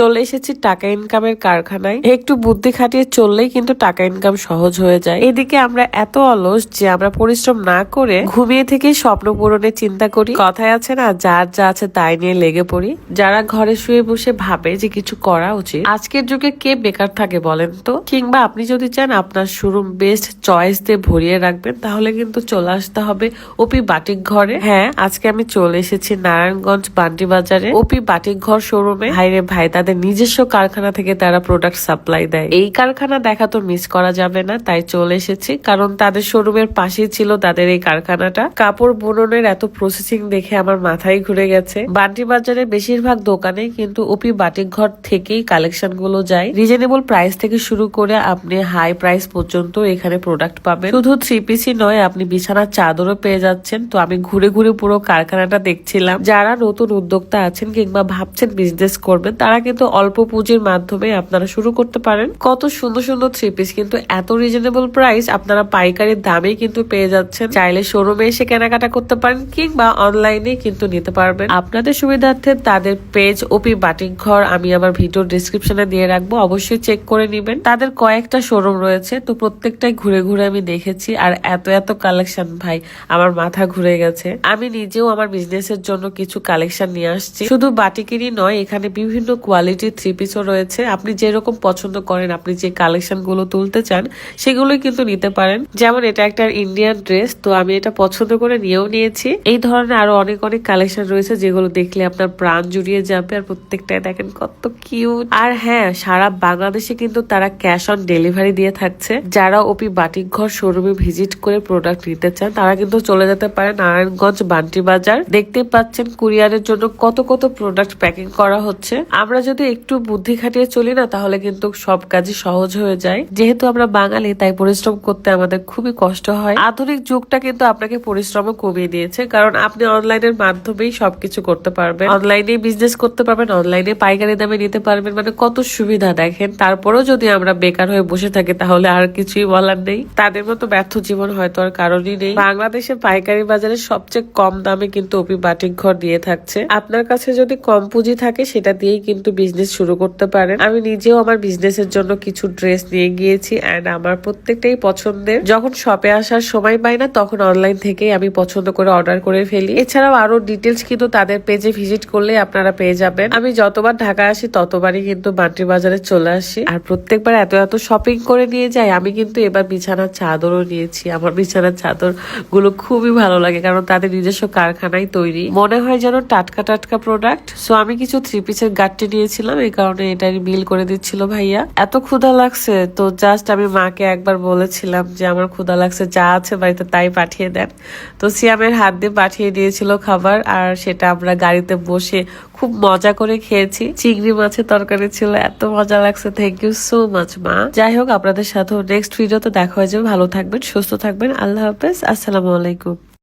চলে এসেছি টাকা ইনকামের কারখানায়। একটু বুদ্ধি খাটিয়ে চললেই কিন্তু টাকা ইনকাম সহজ হয়ে যায়। এদিকে আমরা এত অলস যে আমরা পরিশ্রম না করে ঘুমিয়ে থেকে স্বপ্ন পূরণের চিন্তা করি। কথায় আছে না, যার যা আছে তাই নিয়ে লেগে পড়ি। যারা ঘরে শুয়ে বসে ভাবে যে কিছু করা উচিত, আজকের যুগে কে বেকার থাকে বলেন তো? কিংবা আপনি যদি চান আপনার শোরুম বেস্ট চয়েস দিয়ে ভরিয়ে রাখবেন, তাহলে কিন্তু চলে আসতে হবে ওপি বাটিক ঘরে। হ্যাঁ আজকে আমি চলে এসেছি নারায়ণগঞ্জ বান্ডি বাজারে ওপি বাটিক ঘর শোরুমে। ভাইরে ভাই তাদের নিজস্ব কারখানা থেকে তারা প্রোডাক্ট সাপ্লাই দেয়। এই কারখানা দেখা তো মিস করা যাবে না, তাই চলে এসেছি। কারণ তাদের শোরুমের পাশেই ছিল তাদের এই কারখানাটা। কাপড় বুননের এত প্রসেসিং দেখে আমার মাথায় ঘুরে গেছে। বান্ডি বাজারে বেশিরভাগ দোকানে কিন্তু ওপি বাটিক ঘর থেকেই কালেকশনগুলো যায়। রিজনেবল প্রাইস থেকে শুরু করে আপনি হাই প্রাইস পর্যন্ত এখানে প্রোডাক্ট পাবেন। শুধু থ্রি পিসি নয়, আপনি বিছানার চাদরও পেয়ে যাচ্ছেন। তো আমি ঘুরে ঘুরে পুরো কারখানাটা দেখছিলাম। যারা নতুন উদ্যোক্তা আছেন কিংবা ভাবছেন বিজনেস করবেন, তারা কিন্তু অল্প পুঁজির মাধ্যমে আপনারা শুরু করতে পারেন। কত সুন্দর সুন্দর থ্রি পিস কিন্তু এত রিজনেবল প্রাইস আপনারা পাইকারি দামে কিন্তু পেয়ে যাচ্ছেন। চাইলে শোরুমে এসে কেনাকাটা করতে পারেন কিংবা অনলাইনে কিন্তু নিতে পারবেন। আপনাদের সুবিধার্থে তাদের পেজ ওপি বাটিক ঘর আমি আমার ভিডিও ডিসক্রিপশনে দিয়ে রাখব। অবশ্যই চেক করে নিবেন। তাদের কয়েকটা শোরুম রয়েছে, তো প্রত্যেকটাই ঘুরে ঘুরে আমি দেখেছি। আর এত এত কালেকশন ভাই, আমার মাথা ঘুরে গেছে। আমি নিজেও আমার বিজনেসের জন্য কিছু কালেকশন নিয়ে আসছি। শুধু বাটিকেরই নয়, এখানে বিভিন্ন কোয়ালিটির থ্রি পিসও রয়েছে। আপনি যেরকম পছন্দ করেন, আপনি যে কালেকশনগুলো তুলতে চান, সেগুলোই কিন্তু নিতে পারেন। যেমন এটা একটা ইন্ডিয়ান ড্রেস তো আমি এটা পছন্দ করে নিয়েও নিয়েছি। এই ধরনের আরও অনেক অনেক কালেকশন রয়েছে যেগুলো দেখলে আপনার প্রাণ জুড়িয়ে যাবে আর প্রত্যেকটাই দেখেন কত কিউট আর হ্যাঁ সারা বাংলাদেশে কিন্তু তারা ক্যাশ অন ডেলিভারি দিয়ে থাকছে। যারা ওপি বাটিক ঘর শোরুমে ভিজিট করে প্রোডাক্ট নিতে চান, তারা কিন্তু চলে যেতে পারে নারায়ণগঞ্জ বান্টি বাজার। দেখতে পাচ্ছেন কুরিয়ারের জন্য কত কত প্রোডাক্ট প্যাকিং করা হচ্ছে। আমরা যদি একটু বুদ্ধি খাটিয়ে চলি না, তাহলে কিন্তু সব কাজই সহজ হয়ে যায়। যেহেতু আমরা বাঙালি, তাই পরিশ্রম করতে আমাদের খুবই কষ্ট হয়। আধুনিক যুগটা কিন্তু আপনাকে পরিশ্রমও কমিয়ে দিয়েছে, কারণ আপনি অনলাইনের মাধ্যমেই সবকিছু করতে পারবেন। অনলাইনে বিজনেস করতে পারবেন, অনলাইনে পাইকারি দামে নিতে পারবেন। মানে কত সুবিধা দেখেন। তারপরেও যদি আমরা বেকার হয়ে বসে থাকি, তাহলে আর কিছুই বলার নেই। তাদের মতো ব্যর্থ জীবন হয়তো আর কারণই নেই। বাংলাদেশে পাইকারি বাজারে সবচেয়ে কম দামে কিন্তু অপি বাটিক ঘর দিয়ে থাকছে। আপনার কাছে যদি কম পুঁজি থাকে, সেটা দিয়েই কিন্তু বিজনেস শুরু করতে পারেন। আমি নিজেও আমার বিজনেসের জন্য কিছু ড্রেস নিয়ে গিয়েছি অ্যান্ড আমার প্রত্যেকটাই পছন্দের। যখন শপে আসার সময় পাই না, তখন অনলাইন থেকেই আমি পছন্দ করে অর্ডার করে ফেলি। এছাড়াও আরও ডিটেলস কিন্তু তাদের পেজে ভিজিট করলে আপনারা পেয়ে যাবেন। আমি যতবার ঢাকা আসি, ততবারই কিন্তু বান্টি বাজারে চলে আসি। আর প্রত্যেকবার এত এত শপিং করে নিয়ে যাই, আমি কিন্তু এবার বিছানার চাদরও নিয়েছি। আমার বিছানার চাদরগুলো খুবই ভালো লাগে কারণ তাদের নিজস্ব কারখানায় তৈরি। মনে হয় যেন টাটকা টাটকা প্রোডাক্ট সো আমি কিছু থ্রি পিসের গাঠটি নিয়েছিলাম এই কারণে এটা বিল করে দিচ্ছিল ভাইয়া। এত ক্ষুধা লাগছে, তো জাস্ট আমি মাকে একবার বলেছিলাম যে আমার ক্ষুধা লাগছে, যা আছে বাড়িতে তাই পাঠিয়ে দেন। তো সিয়ামের হাত দিয়ে পাঠিয়ে দিয়েছিল খাবার, আর সেটা আমরা গাড়িতে বসে খুব মজা করে খেয়েছি। চিংড়ি মাছের তরকারি ছিল, এত মজা লাগছে। থ্যাংক ইউ সো মাচ মা। যাই হোক, আপনাদের সাথেও নেক্সট ভিডিওতে দেখা হয়ে যাবে। ভালো থাকবেন, সুস্থ থাকবেন। আল্লাহ হাফেজ, আসসালামু আলাইকুম।